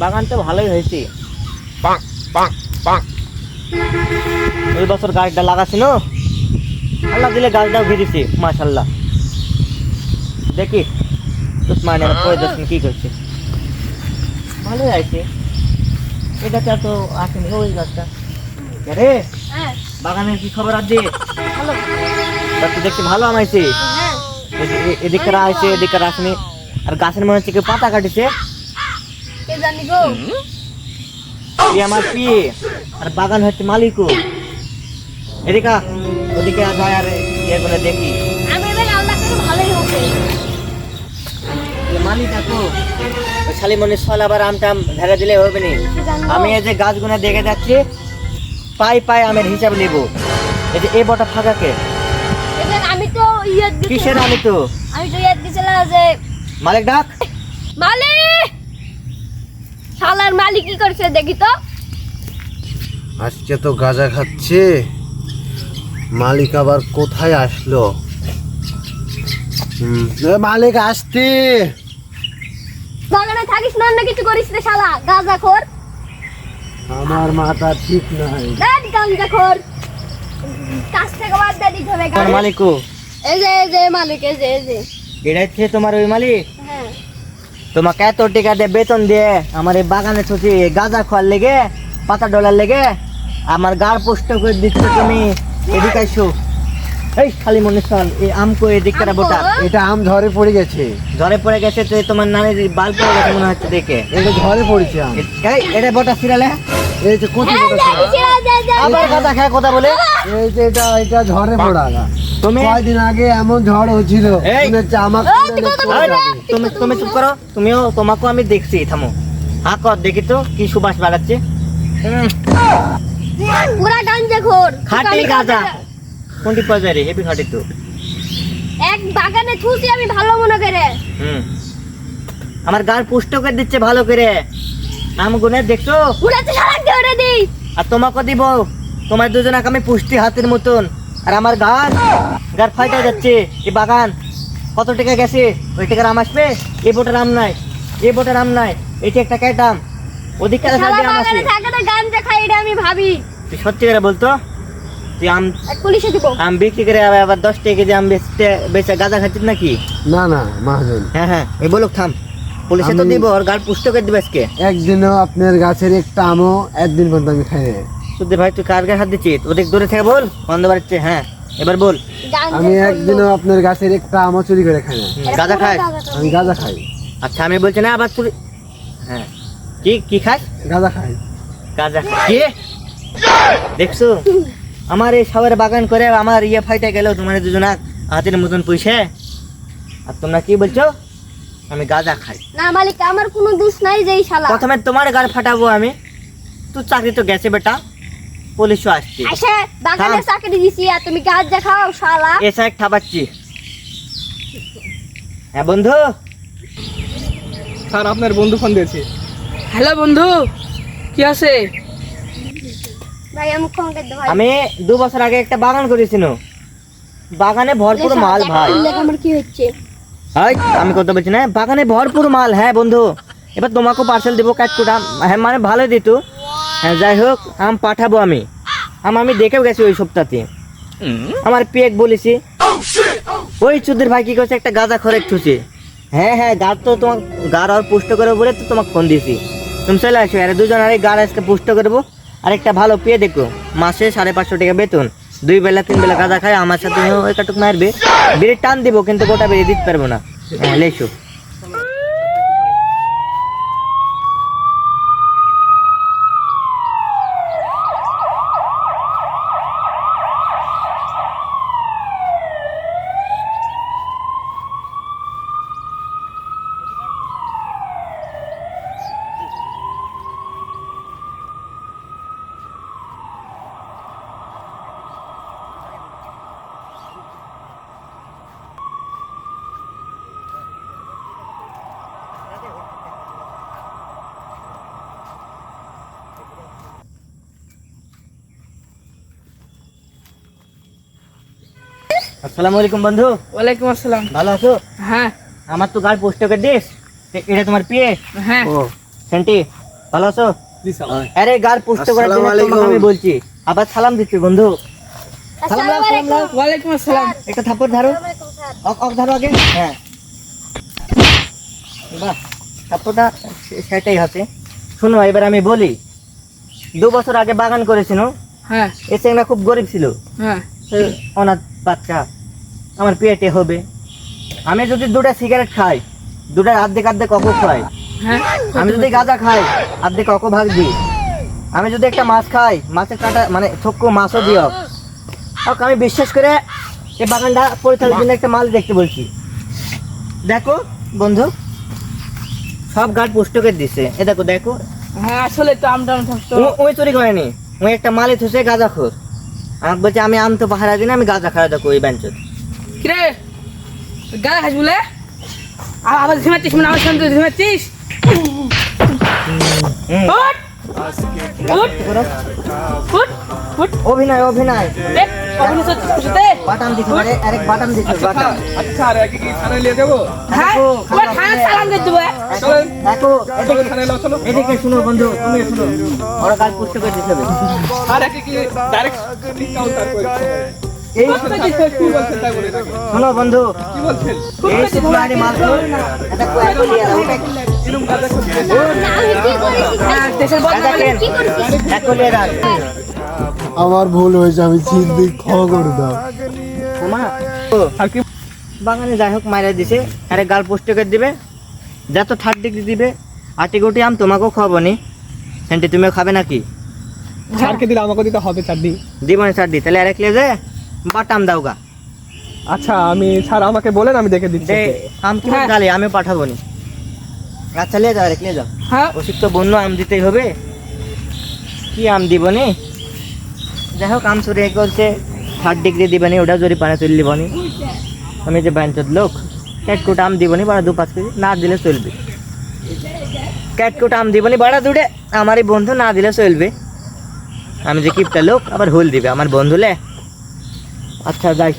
বাগান তো ভালোই হয়েছে. এই বছর গাছটা লাগাছিল আল্লাহ দিলে গাছটাও ঘিরেছে মাশাল্লাহ দেখি উসমান এবার পরে দেখুন কি করছে। ভালোই আছে এটাতে তো আসেনি ওই গাছটা। রে? হ্যাঁ। বাগানের কি খবর আছে ভালো। তা তো দেখছি ভালো আমাইছে হ্যাঁ। এদিকে আসছে এদিকে আসেনি। আর গাছের মনে হচ্ছে কি পাতা কাটিছে। কে জানি গো? এই আমার পিয়ে আর বাগান হচ্ছে মালিকও। এদিকা ওদিকে যায় আর ইয়ে করে দেখি। আমি এবার আল্লাহ করে ভালোই হবে। মালিক দেখো ওই শালিমনির ফল আবার আমটাম ধরে দিলে হবে না। আমি এই যে গাছগুলো দেখে যাচ্ছি পাই পাই আমের হিসাব নেব। এই যে এ বটা ফাঁকাকে। আমি তো কিসের আমি তো? আমি তো ইয়ে দিছিলাম যে মালিক ডাক। মালিক! শালার মালিক কি করছে দেখি তো? আজকে তো গাঁজা খাচ্ছে। মালিক আবার কোথায় আসলো? হুম, এ মালিক আসতে বাগানে থাকিস না অন্য কিছু করিস রে শালা গাঁজা খোর। আমার মাথা ঠিক নাই। দেখ গাঁজা খোর। কাছ থেকে বাদ দিয়ে দিতে হবে তোমার গাঁজা। মালিকও এই যে এই যে মালিক এই যে এই যে। এটা হচ্ছে তোমার ওই মালিক? তোমাকে এত টাকা দিয়ে বেতন দিয়ে আমার এই বাগানে ছুটি গাঁজা খোয়ার লেগে পাতা ডলার লেগে আমার গাড় পোস্ট করে দিচ্ছ তুমি। এদিকে আইসো। এই খালি মনে চল এই আমকো এদিকটা? বোটা? এটা আম ঝরে পড়ে গেছে। ঝরে পড়ে গেছে তো তোমার নানের বাল পড়ে গেছে মনে হচ্ছে দেখে। এটা ঝরে পড়েছে আম। এই এটা বোটা সিরালে? এই যে এই যে, আবার কথা খায় কথা বলে? এই যে এটা এটা ঝরে পড়া। তুমি কয়দিন আগে এমন ঝড় যাবে। তুমি তুমি চুপ করো তুমিও তোমাকেও আমি দেখছি থামো। হা কর দেখি তো কি সুবাস বাড়াচ্ছে। পুরা খোর খাঁটি গাঁজা। কোনটি পাওয়া রে? হেভি খাটি তো। এক বাগানে থুসি আমি ভালো মনে করে। হুম। আমার গান পুষ্ট করে দিচ্ছে ভালো করে। আম গুনে দেখছ? উড়াতে সারা দিই আর তোমাকে দিব। তোমার দুজনাকে আমি পুষ্টি হাতের মতন। আর আমার গাছ গাছ ফাইটা যাচ্ছে এই বাগান। কত টাকা গেছে? ওই টাকার আম আসবে? এই বোটার আম নাই এই বোটার আম নাই এইটা একটা আম গাঞ্জা খাই এটা আমি ভাবি। তুই সত্যি করে বলতো তুই আম পুলিশে দিব। আম বিক্রি করে আবার আবার দশ টাকা কেজি আম বেচতে বেচে গাঁজা খাচ্ছিস নাকি? না না মাহাজন। হ্যাঁ হ্যাঁ এই বলুক থাম। পুলিশে তো দিব গাল পুষ্ট করে দিবে আজকে। একদিনও আপনার গাছের একটা আমও একদিন পর্যন্ত আমি খাই শুদ্ধ ভাই তুই কার গায়ে হাত দিচ্ছিস? ওদের দূরে থেকে বল বন্ধ বাড়ছে হ্যাঁ। এবার বল। আমি একদিনও আপনার গাছের একটা আমও চুরি করে খাই না। গাঁজা খাই। আমি গাঁজা খাই। আচ্ছা আমি বলছি না আবার তুই হ্যাঁ। কি কি খাস? গাঁজা খাই। গাঁজা কি? দেখছ? আমার এই সবের বাগান করে আমার ইয়ে ফাইটা গেল তোমার দুজনা হাতের মতন পয়সা আর তোমরা কি বলছো? আমি গাঁজা খাই। না মালিক আমার কোনো দোষ নাই যে এই শালা। প্রথমে তোমার গাড় ফাটাবো আমি। তুই চাকরি তো গেছে বেটা। পুলিশও আসছে। এসে বাগানে চাকরি দিছি আর তুমি গাঞ্জা খাও শালা। এসে খাবাচ্ছি। হ্যাঁ বন্ধু? স্যার আপনার বন্ধু ফোন দিয়েছে। হ্যালো বন্ধু কি আছে? ভাই আমি ফোন করে দেবো আমি দু বছর আগে একটা বাগান করেছিল বাগানে ভরপুর মাল ভাই। আমার কি হচ্ছে। হাই আমি কথা বলছি না। বাগানে ভরপুর মাল হ্যাঁ বন্ধু। এবার তোমাকেও পার্সেল দেবো কাটকুটা হ্যাঁ মানে ভালো দিত। হ্যাঁ যাই হোক আম পাঠাবো আমি। আম আমি দেখেও গেছি ওই সপ্তাহতে। আমার পেক বলেছি। ওই চুদির ভাই কি করছে একটা গাঁজা খরে ঠুছে হ্যাঁ হ্যাঁ গাছ তো তোমার গাড় আর পুষ্ট করে বলে তো তোমাকে ফোন দিয়েছি। তুমি চলে আসো আরে দুজন আরে গাড় আজকে পুষ্ট করব। আর একটা ভালো পেয়ে দেখো মাসে সাড়ে পাঁচশো টাকা বেতন। দুই বেলা তিন বেলা গাঁজা খায় আমার সাথে ওই কাটুক মারবে। বেড়ে টান দিব কিন্তু গোটা বেরিয়ে দিতে পারব না। হ্যাঁ লেসো। আসসালামু আলাইকুম বন্ধু। ওয়ালাইকুম আসসালাম। ভালো আছো? হ্যাঁ। আমার তো পোস্ট দিস। এটা তোমার পিয়ে। হ্যাঁ। ও। সেন্টি ভালো আছো। আরে গার পুষ্ট করে আসসালামু দিলে তোমাকে আলাইকুম। আমি বলছি। আবার সালাম দিচ্ছি বন্ধু। সালাম সালাম ওয়ালাইকুম আসসালাম। একটা থাপ্পড় ধরো। অক অক ধরো আগে। হ্যাঁ। বাহ থাপ্পড়টা সেটাই হাতে শোনো এবার আমি বলি। দু বছর আগে বাগান করেছিল। হ্যাঁ। এ চেংড়া খুব গরিব ছিল। হ্যাঁ। অনাথ বাচ্চা আমার পেটে হবে। আমি যদি দুটা সিগারেট খাই দুটা আর্ধেক আর্ধেক অক খাই হ্যাঁ আমি যদি গাঁজা খাই আর্ধেক অক ভাগ দিই। আমি যদি একটা মাছ খাই মাছের কাটা মানে ছোট্ট মাছও দিও আমি বিশ্বাস করে এই বাগানটা পরিচালনার জন্য একটা মাল দেখতে বলছি। দেখো বন্ধু সব গাছ পুষ্টকের দিছে। এ দেখো দেখো। হ্যাঁ আসলে তো আমটা ওই চুরি করেনি। ওই একটা মালে থুসে গাঁজা খোর। আমাকে বলছে আমি আম তো পাহারা দিন আমি গাঁজা খাওয়া দেখো ওই বেঞ্চত কিরে? গাঁজা খাস বলে? আবার ঝিমাচ্ছিস মানে আমার সঙ্গে ঝিমাচ্ছিস অভিনয় অভিনয়। করছিস তোর সাথে? বাটাম দিছে আরে আরেক বাটাম দিছে বাটাম আচ্ছা আর একে কি থানায় নিয়ে যাব হ্যাঁ ওই খানা সালাম দিয়ে দেবো চলেন দেখো এদিকে থানায় নাও চলো এদিকে শুনো বন্ধু তুমি শুনো ওরা কাল পুষ্ট করে দিতে হবে আর একে কি ডাইরেক্ট কাউন্টার করে এই কি বলছেন তাই বলে দেখো শোনো বন্ধু কি বলছেন এই এটা দাও এটা হ্যাঁ করেছিস আমার ভুল হয়েছে আমি চিন্তি ক্ষমা করে দাও আর কি? বাগানে যাই হোক মাইরা দিছে আরে গাল পুষ্ট করে দিবে যত থার্ড ডিগ্রি দিবে আটি গুটি আম তোমাকেও খাওয়াবো নি। সেন্টি তুমিও খাবে নাকি? স্যারকে দিলে আমাকে দিতে হবে চার দিন দিব না স্যার দি তাহলে আরেক যায় বাটাম দাও গা। আচ্ছা আমি স্যার আমাকে বলেন আমি দেখে দিচ্ছি। দে আম কি হ্যাঁ। গালে আমি পাঠাবো নি। আচ্ছা লিয়ে যাও আরেক লিয়ে যাও হ্যাঁ। ওষুধ তো বন্য আম দিতেই হবে। কি আম দিব নি? যাই হোক আম চুরি করছে থার্ড ডিগ্রি দিবে দিবানি ওটা জরি পানে তুলে দিবনি আমি যে ব্যাঞ্চত লোক ক্যাটকুট আম দিবনি, বাড়া দু পাঁচ কেজি, না দিলে চলবে। ক্যাটকুট আম দিবনি, বাড়া দুটে আমারই বন্ধু, না দিলে চলবে। আমি যে কিপটা লোক, আবার হুল দিবে, আমার বন্ধুলে আচ্ছা যাই।